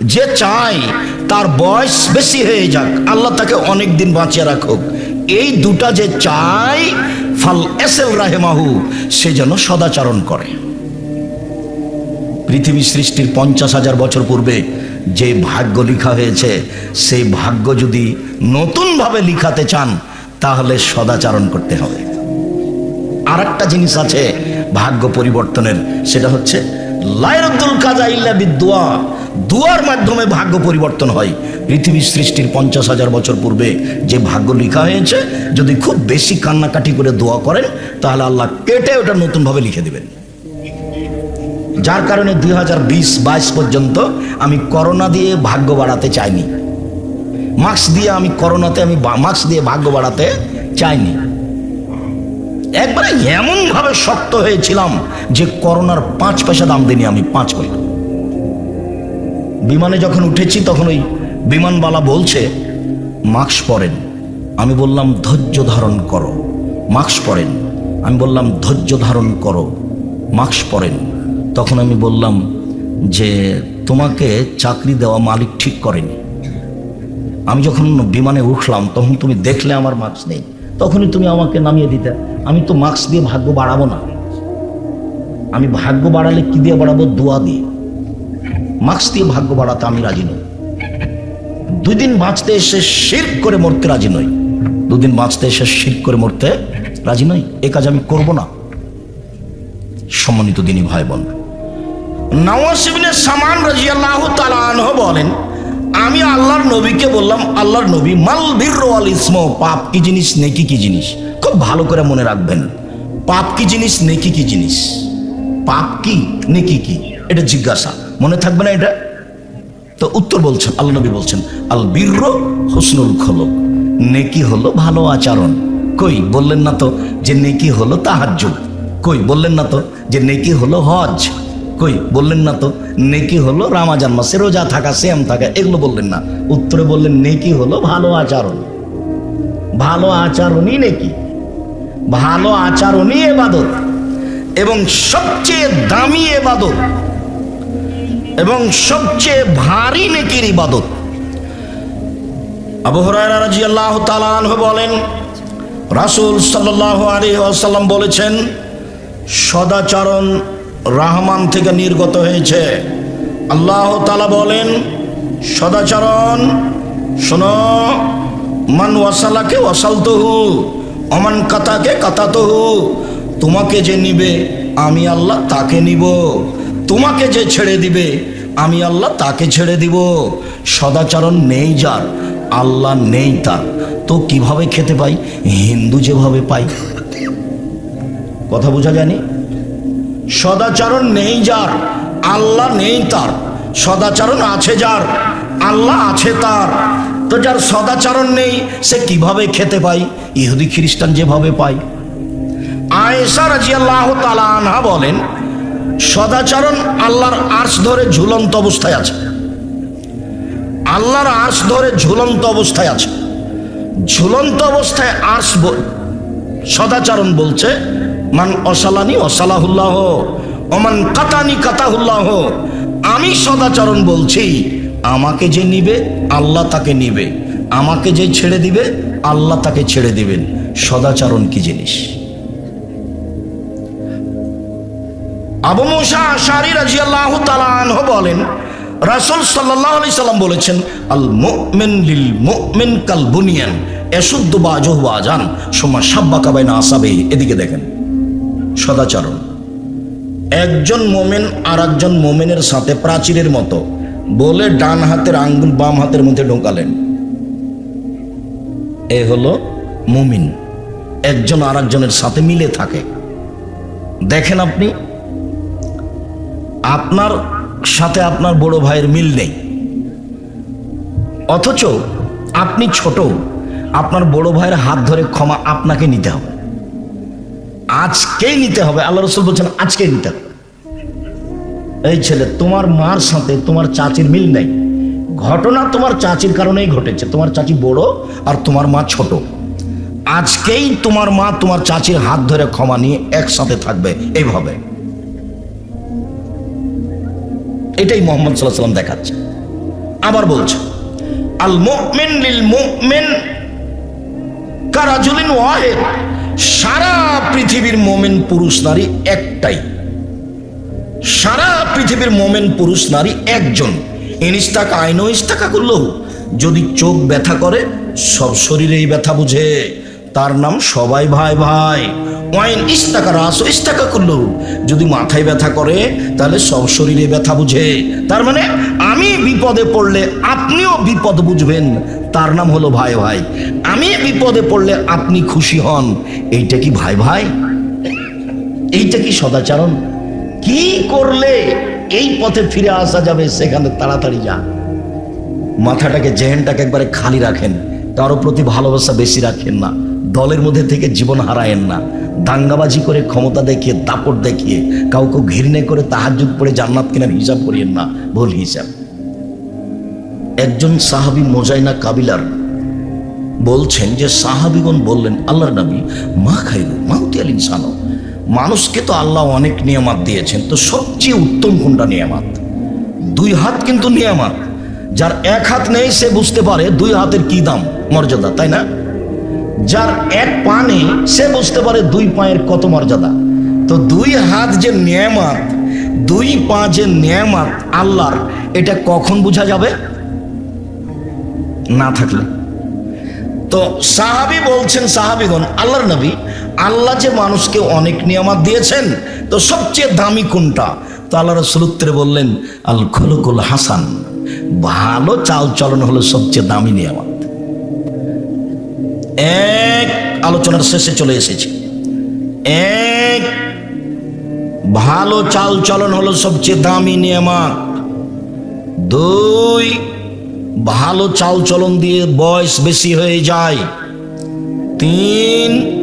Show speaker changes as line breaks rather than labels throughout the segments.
যে চায় তার বয়স বেশি হয়ে যাক, আল্লাহ তাকে অনেক দিন বাঁচিয়ে রাখুক। এই দুটা যে চায়, ফাল এসেল রাহেমাহু, সে যেন সদাচরণ করে। পৃথিবী সৃষ্টির পঞ্চাশ হাজার বছর পূর্বে যে ভাগ্য লিখা হয়েছে, সেই ভাগ্য যদি নতুনভাবে লিখাতে চান, তাহলে সদাচরণ করতে হবে। আর একটা জিনিস আছে ভাগ্য পরিবর্তনের, সেটা হচ্ছে লাইরুদ্দুল কাজা ইল্লা বিদুয়া দুয়ার মাধ্যমে ভাগ্য পরিবর্তন হয়। পৃথিবী সৃষ্টির পঞ্চাশ হাজার বছর পূর্বে যে ভাগ্য লেখা হয়েছে, যদি খুব বেশি কান্নাকাটি করে দোয়া করেন, তাহলে আল্লাহ কেটে ওটা নতুনভাবে লিখে দেবেন। যার কারণে দুই হাজার বিশ বাইশ পর্যন্ত আমি করোনা দিয়ে ভাগ্য বাড়াতে চাইনি। মাস্ক দিয়ে আমি করোনাতে আমি মাস্ক দিয়ে ভাগ্য বাড়াতে চাইনি। একবারে এমন ভাবে শক্ত হয়েছিলাম যে করোনার পাঁচ পয়সা দাম দিইনি আমি পাঁচ পয়সা বিমানে যখন উঠেছি, তখন ওই বিমানবালা বলছে, মাস্ক পরেন। আমি বললাম, ধৈর্য ধারণ করো। মাস্ক পরেন। আমি বললাম, ধৈর্য ধারণ করো। মাস্ক পরেন। তখন আমি বললাম যে, তোমাকে চাকরি দেওয়া মালিক ঠিক করেনি। আমি যখন বিমানে উঠলাম, তখন তুমি দেখলে আমার মাস্ক নেই। তখনই তুমি আমাকে নামিয়ে দিতে। আমি তো মাস্ক দিয়ে ভাগ্য বাড়াবো না। আমি ভাগ্য বাড়ালে কি দিয়ে বাড়াবো? দোয়া দিয়ে। মাস্ক দিয়ে ভাগ্য বাড়াতে আমি রাজি নই। দুই দিন বাঁচতে এসে শির করে মরতে রাজি নই। দুদিন বাঁচতে এসে শির করে মরতে রাজি নই। এ কাজ আমি করব না। সম্মানিত দিনী ভাই বোন নওয়াসিবিনে সামান রাজিয়াল্লাহ তালাহ বলেন আমি আল্লাহর নবীকে বললাম, আল্লাহর নবী, মাল বীর ইসম, পাপ কি জিনিস, নেকি কি জিনিস? খুব ভালো করে মনে রাখবেন, পাপ কি জিনিস, নেকি কি জিনিস? পাপ কি, নেকি কি? এটা জিজ্ঞাসা। মনে থাকবে না এটা? তো উত্তর বলছেন আল্লাহ নবী বলছেন, আল বীর হুসনুল খলক, নেকি হলো ভালো আচরণ। কই, বললেন না তো যে নেকি হলো তাহাজ্জুদ। কই, বললেন না তো যে নেকি হলো হজ। কই, বললেন না তো, নেকি হলো রামাজান মাসে, রোজা থাকা শ্যাম থাকা, এগুলো বললেন না। উত্তরে বললেন, নেকি হলো ভালো আচরণ। ভালো আচরণই নেকি। ভালো আচরণই এবাদত। এবং সবচেয়ে দামি এবাদত। এবং সবচেয়ে ভারী নেকির ইবাদত। আবু হুরায়রা রাদিয়াল্লাহু তাআলা আনহু বলেন, রাসূল সাল্লাল্লাহু আলাইহি ওয়াসাল্লাম বলেছেন, সদাচরণ রহমান থেকে নির্গত হয়েছে। আল্লাহ তালা বলেন, সদাচরণ, শোনো, মান ওয়াসালাকে ওয়াসালতহু অমান কাতাকে কাতাতহু, তোমাকে যে নিবে, আমি আল্লাহ তাকে নিব। তোমাকে যে ছেড়ে দিবে, আমি আল্লাহ তাকে ছেড়ে দিব। সদাচরণ নেই যার, আল্লাহ নেই তার। তো কীভাবে খেতে পাই? হিন্দু যেভাবে পাই কথা বোঝা জানি সদাচরণ নেই যার, আল্লাহ নেই তার। সদাচরণ আছে যার, আল্লাহ আছে তার। তো যার সদাচরণ নেই, সে কীভাবে খেতে পাই ইহুদি খ্রিস্টান যেভাবে পায়। আয়েশা রাজিয়াল্লাহ তালা আনহা বলেন, সদাচরণ আল্লাহর আর্শ ধরে ঝুলন্ত অবস্থায় আছে। আল্লাহর আর্শ ধরে ঝুলন্ত অবস্থায় আছে। ঝুলন্ত অবস্থায় আর্শ সদাচরণ বলছে মান অসালানি অসালাহুল্লাহ অমান কাতানি কাতাহুল্লাহ, আমি সদাচরণ বলছি, আমাকে যে নিবে, আল্লাহ তাকে নিবে। আমাকে যে ছেড়ে দিবে, আল্লাহ তাকে ছেড়ে দিবেন। সদাচরণ কি জিনিস? আবু মুসা আশারি রাজিয়াল্লাহু তাআলা আনহু বলেন, রাসূল সাল্লাল্লাহু আলাইহি সাল্লাম বলেছেন, আল মুমিন লিল মুমিন কাল বুনিয়ান এসুদ্দু বাজহু বাজান সুমা সাব্বাকা বাইনা আসাবে এদিকে দেখেন। সদাচরণ। একজন মোমেন আর একজন মোমেনের সাথে প্রাচীরের মতো বলে ডান হাতের আঙ্গুল বাম হাতের মধ্যে ঢোকালেন। এ হলো মুমিন। একজন আর একজনের সাথে মিলে থাকে। দেখেন আপনি, আপনার সাথে আপনার বড় ভাইয়ের মিল নেই। অথচ আপনি ছোট, আপনার বড় ভাইয়ের হাত ধরে ক্ষমা আপনাকে নিতে হবে। আজকেই নিতে হবে। আল্লাহ রসুল বলছেন, আজকেই নিতে হবে। এই ছেলে, তোমার মার সাথে তোমার চাচির মিল নেই। ঘটনা তোমার চাচির কারণেই ঘটেছে। তোমার চাচি বড় আর তোমার মা ছোট। আজকেই তোমার মা তোমার চাচির হাত ধরে ক্ষমা নিয়ে একসাথে থাকবে। এইভাবে। এটাই মোহাম্মদ সাল্লাহ সাল্লাম দেখাচ্ছে। আবার বলছে আল মুমিন লিল মুমিন কারাজুলিন ওয়াহেদ। সারা পৃথিবীর মোমেন পুরুষ, নারী একটাই। সারা পৃথিবীর মোমেন পুরুষ, নারী একজন। ইনিস্তাকা আইনও ইস্তাকা করলেও যদি চোখ ব্যথা করে, সব শরীরেই ব্যথা বুঝে। তার নাম সবাই ভাই ভাই। ওয়াইন ইস্তাকা রাস ইস্তাকা করল যদি মাথায় ব্যথা করে, তাহলে সব শরীরে ব্যথা বুঝে। তার মানে আমি বিপদে পড়লে আপনিও বিপদ বুঝবেন। তার নাম হলো ভাই ভাই। আমি বিপদে পড়লে আপনি খুশি হন। এইটা কি ভাই ভাই? এইটা কি সদাচরণ? কি করলে এই পথে ফিরে আসা যাবে, সেখানে তাড়াতাড়ি যা মাথাটাকে, জেহেনটাকে একবারে খালি রাখেন। কারও প্রতি ভালোবাসা বেশি রাখেন না। দলের মধ্যে থেকে জীবন হারায়েন না। দাঙ্গাবাজি করে ক্ষমতা দেখিয়ে, দাপট দেখিয়ে, কাউকে ঘৃণে করে তাহার তাহাজুদ পড়ে জান্নাত কেনার হিসাব করিয়েন না। ভুল হিসাব। একজন সাহাবি মোজাইনা কাবিলার বলছেন যে, সাহাবিগণ বললেন, আল্লাহর নবী, মা খাইরু মাউতি আল ইনসানো। মানুষকে তো আল্লাহ অনেক নিয়ামাত দিয়েছেন, তো সবচেয়ে উত্তম কোনটা নিয়ামাত? দুই হাত কিন্তু নিয়ামাত। যার এক হাত নেই, সে বুঝতে পারে দুই হাতের কি দাম। মর্যাদা, তাই না? যার এক পা নেই, সে বুঝতে পারে দুই পায়ের কত মর্যাদা। তো দুই হাত যে নিয়ামাত, দুই পা যে নিয়ামাত আল্লাহর, এটা কখন বোঝা যাবে? না থাকলে। তো সাহাবি বলছেন, সাহাবিগণ, আল্লাহর নবী, আল্লাহ যে মানুষকে অনেক নিয়ামত দিয়েছেন, তো সবচেয়ে দামি কোনটা? তো আল্লাহ রসুল বললেন আল খলকুল হাসান। ভালো চাল চলন হলো সবচেয়ে দামি নিয়ামত। এক আলোচনার শেষে চলে এসেছি। এক, ভালো চাল চলন হলো সবচেয়ে দামি নিয়ামত। দুই, ভালো চাল চলন দিয়ে বয়স বেশি হয়ে যায়। তিন,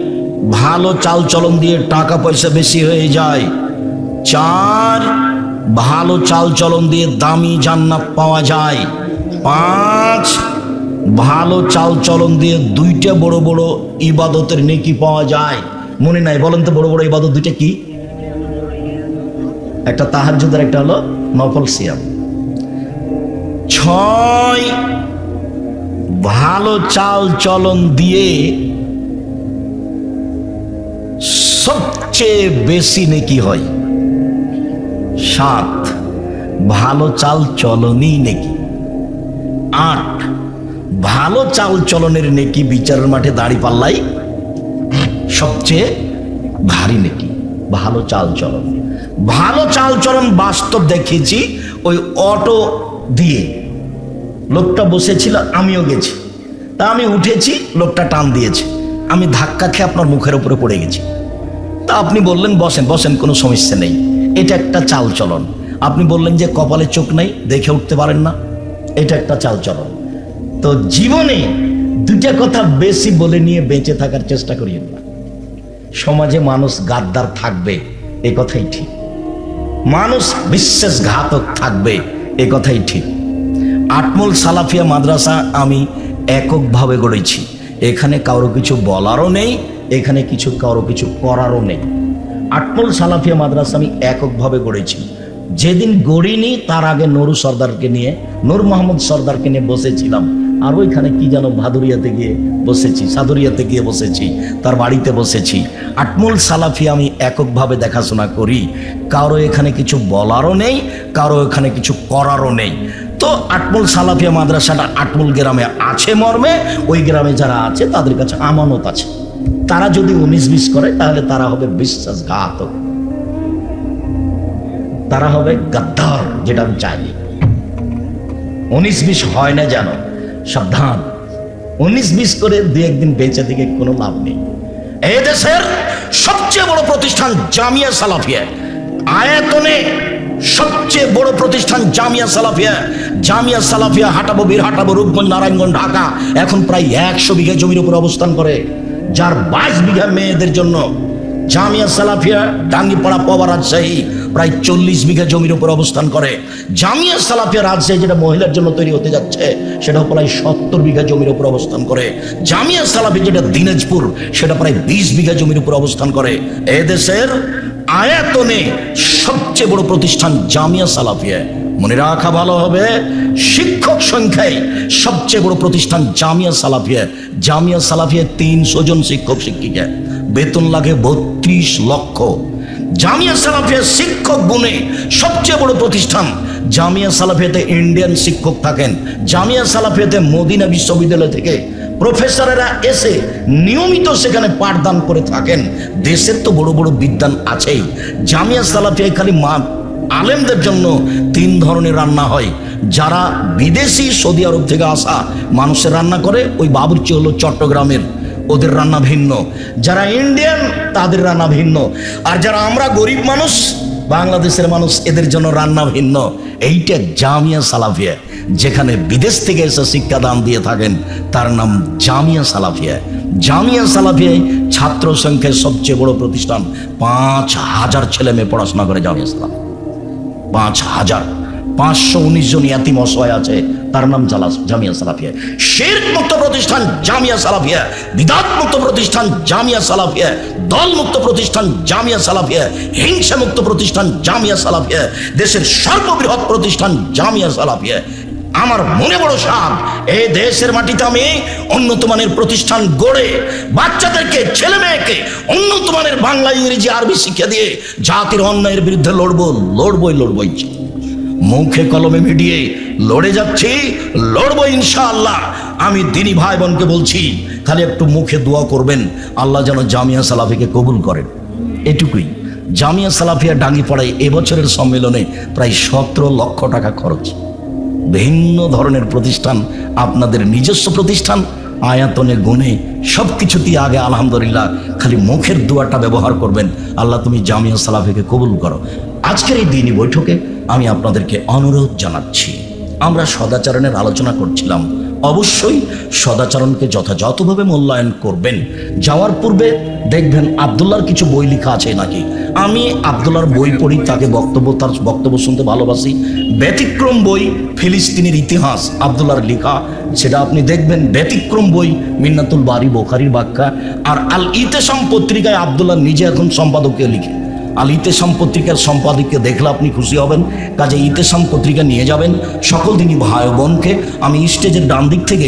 ভালো চাল চলন দিয়ে টাকা পয়সা বেশি হয়ে যায়। চার, ভালো চাল চলন দিয়ে দামি জান্নাত পাওয়া যায়। পাঁচ ভালো চাল চলন দিয়ে দুইটা বড় বড় ইবাদতের নেকি পাওয়া যায়। মনে নাই, বলেন তো বড় বড় ইবাদত দুইটা কি? একটা তাহাজ্জুদের, একটা হলো নফল সিয়াম। ছয়, ভালো চাল চলন দিয়ে সবচেয়ে বেশি নেকি হয়। সাত, ভালো চাল চলনই নেকি। আট ভালো চাল চলনের নেকি বিচারের মাঠে দাড়ি পাল্লাই সবচেয়ে ভারী নেকি, ভালো চাল চলন ভালো চাল চলন বাস্তব দেখেছি ওই অটো দিয়ে। লোকটা বসেছিল, আমিও গেছি। তা আমি উঠেছি, লোকটা টান দিয়েছে। আমি ধাক্কা খেয়ে আপনার মুখের উপরে পড়ে গেছি। তা আপনি বললেন, বসেন বসেন, কোনো সমস্যা নেই। এটা একটা চাল চলন আপনি বললেন যে কপালে চোখ নেই, দেখে উঠতে পারেন না। এটা একটা চাল চলন তো জীবনে দুটা কথা বেশি বলে নিয়ে বেঁচে থাকার চেষ্টা করিয়েন না। সমাজে মানুষ গাদ্দার থাকবে, এ কথাই ঠিক। মানুষ বিশ্বাসঘাতক থাকবে, এ কথাই ঠিক। আটমল সালাফিয়া মাদ্রাসা আমি এককভাবে গড়েছি। এখানে কারও কিছু বলারও নেই, এখানে কিছু কারও কিছু করারও নেই। আটমল সালাফিয়া মাদ্রাসা আমি এককভাবে গড়েছি। যেদিন গড়িনি, তার আগে নুরু সর্দারকে নিয়ে, নূর মোহাম্মদ সর্দারকে নিয়ে বসেছিলাম। আর ওইখানে কি যেন ভাদুরিয়াতে গিয়ে বসেছি, সাদুরিয়াতে গিয়ে বসেছি, তার বাড়িতে বসেছি। আটমুল সালাফি আমি এককভাবে দেখাশোনা করি। কারও এখানে কিছু বলারও নেই, কারও এখানে কিছু করারও নেই। তো আটমুল সালাফিয়া মাদ্রাসাটা আটমুল গ্রামে আছে মর্মে, ওই গ্রামে যারা আছে তাদের কাছে আমানত আছে। তারা যদি উনিশ বিশ করে, তাহলে তারা হবে বিশ্বাসঘাতক। তারা হবে গাদ্দার, যেটা আমি চাইনি। উনিশ বিশ হয় না জানো সাবধান। উনিশ বিশ করে দু একদিন বেঁচে থেকে কোনো লাভ নেই। এদেশের সবচেয়ে বড় প্রতিষ্ঠান জামিয়া সালাফিয়া। আয়তনে সবচেয়ে বড় প্রতিষ্ঠান জামিয়া সালাফিয়া। জামিয়া সালাফিয়া হাটাবো, বীর হাটাবো, রূপগঞ্জ, নারায়ণগঞ্জ, ঢাকা। এখন প্রায় একশো বিঘা জমির উপর অবস্থান করে। যার বাইশ বিঘা মেয়েদের জন্য জামিয়া সালাফিয়া ডাঙ্গিপাড়া পাওয়া রাজশাহী প্রায় চল্লিশ বিঘা জমির উপর অবস্থান করে। জামিয়া সালাফিয়া রাজশাহী যেটা মহিলার জন্য তৈরি হতে যাচ্ছে সেটা প্রায় সত্তর বিঘা জমির উপর অবস্থান করে। জামিয়া সালাফি যেটা দিনাজপুর, সেটা প্রায় বিশ বিঘা জমির উপর অবস্থান করে। এদেশের আয়াতনে সবচেয়ে বড় প্রতিষ্ঠান জামিয়া সালাফিয়া। মনে রাখা ভালো হবে, শিক্ষক সংখ্যায় সবচেয়ে বড় প্রতিষ্ঠান জামিয়া সালাফিয়া। জামিয়া সালাফিয়া তিনশো জন শিক্ষক, শিক্ষিকা। বেতন লাগে বত্রিশ লক্ষ। জামিয়া সালাফিয়া শিক্ষক গুণে সবচেয়ে বড় প্রতিষ্ঠান জামিয়া সালাফিয়াতে ইন্ডিয়ান শিক্ষক থাকেন। জামিয়া সালাফিয়াতে মদিনা বিশ্ববিদ্যালয় থেকে প্রফেসরেরা এসে নিয়মিত সেখানে পাঠদান করে থাকেন। দেশের তো বড় বড় বিদ্যান আছেই। জামিয়া সালাফিয়ায় খালি মা আলেমদের জন্য তিন ধরনের রান্না হয়। যারা বিদেশি সৌদি আরব থেকে আসা মানুষের রান্না করে, ওই বাবুর্চি হলো চট্টগ্রামের। ওদের রান্না ভিন্ন। যারা ইন্ডিয়ান, তাদের রান্না ভিন্ন। আর যারা আমরা গরিব মানুষ বাংলাদেশের মানুষ এদের জন্য রান্না ভিন্ন। এইটা জামিয়া সালাফিয়া। যেখানে বিদেশ থেকে এসে শিক্ষাদান দিয়ে থাকেন, তার নাম জামিয়া সালাফিয়া। জামিয়া সালাফিয়ায় ছাত্র সংখ্যায় সবচেয়ে বড় প্রতিষ্ঠান। পাঁচ হাজার ছেলে মেয়ে পড়াশোনা করে জামিয়া সালাফ পাঁচ হাজার। পাঁচশো উনিশ জন ইয়াতিম অসহায় আছে। তার নাম জালাস, জামিয়া সালাফিয়া। শের মুক্ত প্রতিষ্ঠান, জামিয়া সালাফিয়া। বিদাত মুক্ত প্রতিষ্ঠান, জামিয়া সালাফিয়া। দল মুক্ত প্রতিষ্ঠান, জামিয়া সালাফিয়া। হিংসা মুক্ত প্রতিষ্ঠান, জামিয়া সালাফিয়া। দেশের সর্ববৃহৎ প্রতিষ্ঠান, জামিয়া সালাফিয়া। আমার মনে বড় সাপ এই দেশের মাটিতে আমি উন্নত মানের প্রতিষ্ঠান গড়ে, বাচ্চাদেরকে, ছেলে মেয়েকে উন্নত মানের বাংলা ইংরেজি, আরবি শিক্ষা দিয়ে জাতির অন্যায়ের বিরুদ্ধে লড়বো, লড়বই লড়বই। মুখে কলমে মিডিয়ে লড়ে যাচ্ছি, লড়বো ইনশাআল্লাহ। আমি দিনী ভাই বোনকে বলছি খালি একটু মুখে দোয়া করবেন, আল্লাহ যেন জামিয়া সালাফিকে কবুল করেন। এটুকুই। জামিয়া সালাফিয়া ডাঙ্গিপাড়ায় এবছরের সম্মেলনে প্রায় সতেরো লক্ষ টাকা খরচ। ভিন্ন ধরনের প্রতিষ্ঠান, আপনাদের নিজস্ব প্রতিষ্ঠান, আয়াতনে গুণে সব কিছুতেই আগে আলহামদুলিল্লাহ খালি মুখের দুয়াটা ব্যবহার করবেন। আল্লাহ তুমি জামিয়া সালাফিকে কবুল করো। আজকের এই দিনই বৈঠকে আমি আপনাদেরকে অনুরোধ জানাচ্ছি। আমরা সদাচরণের আলোচনা করছিলাম, অবশ্যই সদাচরণকে যথাযথভাবে মূল্যায়ন করবেন। যাওয়ার পূর্বে দেখবেন আবদুল্লার কিছু বই লেখা আছে নাকি? আমি আবদুল্লার বই পড়ি, তাকে বক্তব্য, তার বক্তব্য শুনতে ভালোবাসি। ব্যতিক্রম বই, ফিলিস্তিনের ইতিহাস আবদুল্লার লেখা, সেটা আপনি দেখবেন ব্যতিক্রম বই, মিন্নাতুল বাড়ি বোখারির বাক্যা আর আল ইতেসাম পত্রিকায় আবদুল্লাহ নিজে এখন সম্পাদকীয় লিখে। আল ইতেসাম পত্রিকার সম্পাদককে দেখলে আপনি খুশি হবেন। কাজে ইতেসাম পত্রিকা নিয়ে যাবেন। সকল দিনই ভাই বোনকে আমি স্টেজের ডান দিক থেকে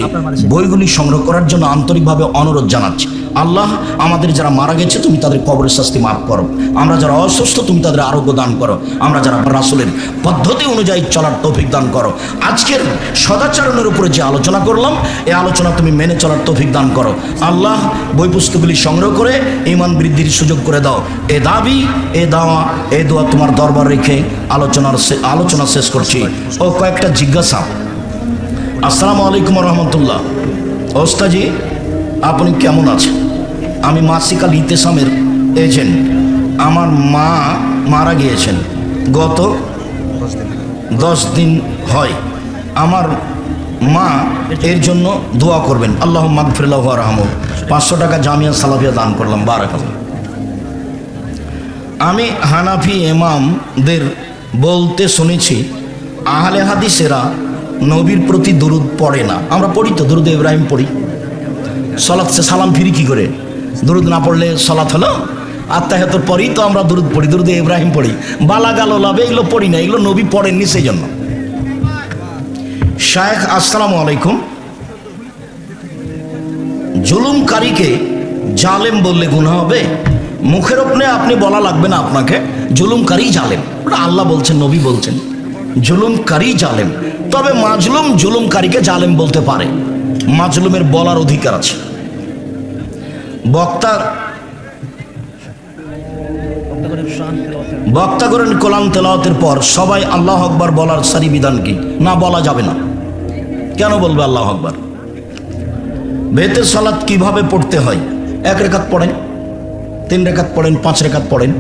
বইগুলি সংগ্রহ করার জন্য আন্তরিকভাবে অনুরোধ জানাচ্ছি। আল্লাহ আমাদের যারা মারা গেছে, তুমি তাদের কবরের শাস্তি মাফ করো। আমরা যারা অসুস্থ, তুমি তাদের আরোগ্য দান করো। আমরা যারা রাসুলের পদ্ধতি অনুযায়ী চলার তৌফিক দান করো। আজকের সদাচরণের উপরে যে আলোচনা করলাম, এই আলোচনা তুমি মেনে চলার তৌফিক দান করো। আল্লাহ বই পুস্তকগুলি সংগ্রহ করে ইমান বৃদ্ধির সুযোগ করে দাও। এ দাবি, এ দাওয়া, এ দোয়া তোমার দরবার রেখে আলোচনার আলোচনা শেষ করছি। ও কয়েকটা জিজ্ঞাসা। আসসালামু আলাইকুম রহমতুল্লাহ। ওস্তাজি, আপনি কেমন আছেন? আমি মাসিকাল ইতেসামের এজেন্ট। আমার মা মারা গিয়েছেন। গত দশ দিন হয়। আমার মা এর জন্য দোয়া করবেন। আল্লাহ মাগফিরাল্লাহ রহম পাঁচশো টাকা জামিয়া সালাফিয়া দান করলাম। বারাকাল্লাহ। আমি হানাফি এমামদের বলতে শুনেছি, আহলে হাদিসেরা নবীর প্রতি দরুদ পড়ে না। আমরা পড়ি তো, দরুদ ইব্রাহিম পড়ি। সলাৎ সে সালাম ফিরি কী করে? দরুদ না পড়লে সলাৎ হলো? আত্মাহাতর পরেই তো আমরা দুরুদ পড়ি, দরুদ ইব্রাহিম পড়ি। বালা গালো লাভে এগুলো পড়ি না, এগুলো নবী পড়েননি সেই জন্য শায়েখ, আসসালামু আলাইকুম। জুলুমকারীকে জালেম বললে গুণা হবে? মুখের ওপরে আপনি বলা লাগবে না আপনাকে, জুলুমকারী জালেম। ওটা আল্লাহ বলছেন, নবী বলছেন। জুলুমকারী জালেম। তবে মাজলুম জুলুমকারীকে জালেম বলতে পারে। মাজলুমের বলার অধিকার আছে। বক্তা বক্তা করেন কোলাম তেলাওয়াতের পর সবাই আল্লাহ আকবার বলার সারি বিধান কি? না বলা যাবে না। কেন বলবে আল্লাহ আকবার? বেতের সালাত কীভাবে পড়তে হয়? এক রেখাত পড়েন, তিন রেখাত পড়েন, পাঁচ রেখাত পড়েন।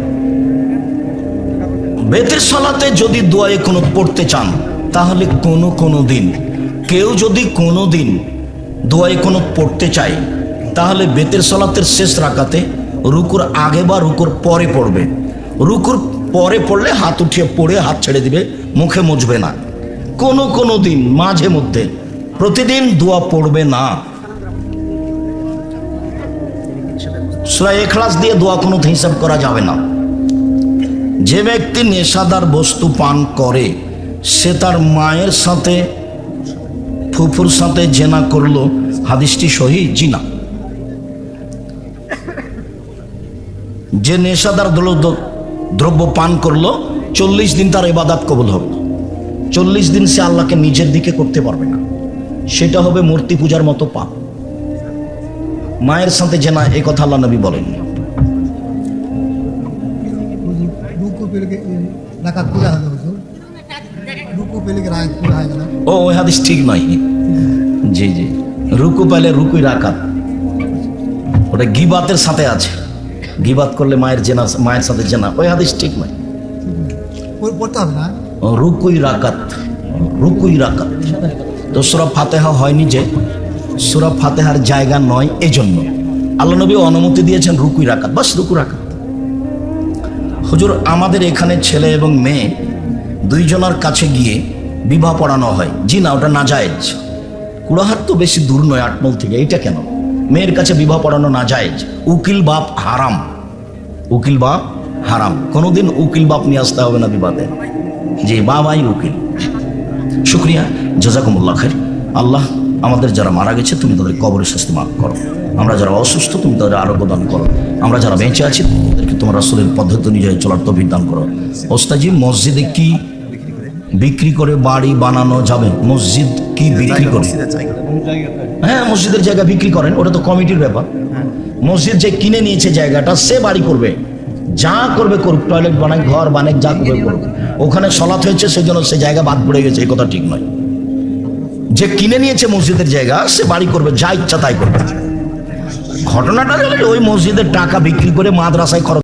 বেতের সালাতে যদি দোয়ায়ে কোনো পড়তে চান, তাহলে কোনো কোনো দিন, কেউ যদি কোনো দিন দোয়ায়ে কোনো পড়তে চায় তাহলে বেতের সালাতের শেষ রাখাতে রুকুর আগে বা রুকুর পরে পড়বে। রুকুর পরে পড়লে হাত উঠিয়ে পড়ে হাত ছেড়ে দিবে, মুখে মুছবে না। কোনো কোনো দিন, মাঝে মধ্যে। প্রতিদিন দোয়া পড়বে না। এখলাস দিয়ে দোয়া কোনো হিসাব করা যাবে না। যে ব্যক্তি নেশাদার বস্তু পান করে, সে তার মায়ের সাথে, ফুফুর সাথে জেনা করল। হাদিসটি সহি জিনা যে নেশাদার দ্রব্য পান করল, চল্লিশ দিন তার এবাদাত কবল হবে। চল্লিশ দিন সে আল্লাহকে নিজের দিকে করতে পারবে না। সেটা হবে মূর্তি পূজার মতো পাপ। মায়ের সাথে জেনা এ কথা আল্লাহ নবী বলেন। ও হাদিস ঠিক নয়। জি জি। রুকু পেলে রুকুই রাখাত ওটা গিবাতের সাথে আছে। গিবাত করলে মায়ের জেনা মায়ের সাথে জেনা। ওই হাদিস ঠিক নয়। রুকুই রাকাত রুকুই রাকাত। তো সুরা ফাতেহা হয়নি যে সুরা ফাতেহার জায়গা নয় এজন্য। আল্লাহ নবী অনুমতি দিয়েছেন রুকুই রাকাত বাস রুকু রাকাত। হুজুর আমাদের এখানে ছেলে এবং মেয়ে দুইজনার কাছে গিয়ে বিবাহ পড়ানো হয়। জি না ওটা না জায়েজ কুড়াহাট তো বেশি দূর নয় আটমল থেকে। এটা কেন? মেয়ের কাছে বিবাহ পড়ানো না জায়েজ উকিল বাপ হারাম। উকিল বাপ হারাম। কোনোদিন উকিল বাপ নিয়ে আসতে হবে না বিবাদে। যে বাবাই উকিল। শুক্রিয়া জজাকুমুল্লা খের আল্লাহ আমাদের যারা মারা গেছে, তুমি তাদের কবরের শাস্তি মাফ করো। আমরা যারা অসুস্থ, তুমি তাদের আরোগ্য দান করো। আমরা যারা বেঁচে আছি, তাদেরকে তোমার রাসূলের পদ্ধতি অনুযায়ী চলার তো দান করো। ওস্তাজি, মসজিদে কি বিক্রি করে বাড়ি বানানো যাবে। মসজিদ কি বিক্রি করে? হ্যাঁ মসজিদের জায়গা বিক্রি করেন ওটা তো কমিটির ব্যাপার। মসজিদ যে কিনে নিয়েছে জায়গাটা সে বাড়ি করবে। যা করবে করুক টয়লেট বানাক ঘর বানাক যা করবে করুক। ওখানে সলাৎ হয়েছে সেই জন্য সে জায়গা বাদ পড়ে গেছে এই কথা ঠিক নয়। যে কিনে নিয়েছে মসজিদের জায়গা সে বাড়ি করবে যা ইচ্ছা তাই করবে। ঘটনাটা ওই মসজিদের টাকা বিক্রি করে মাদ্রাসায় খরচ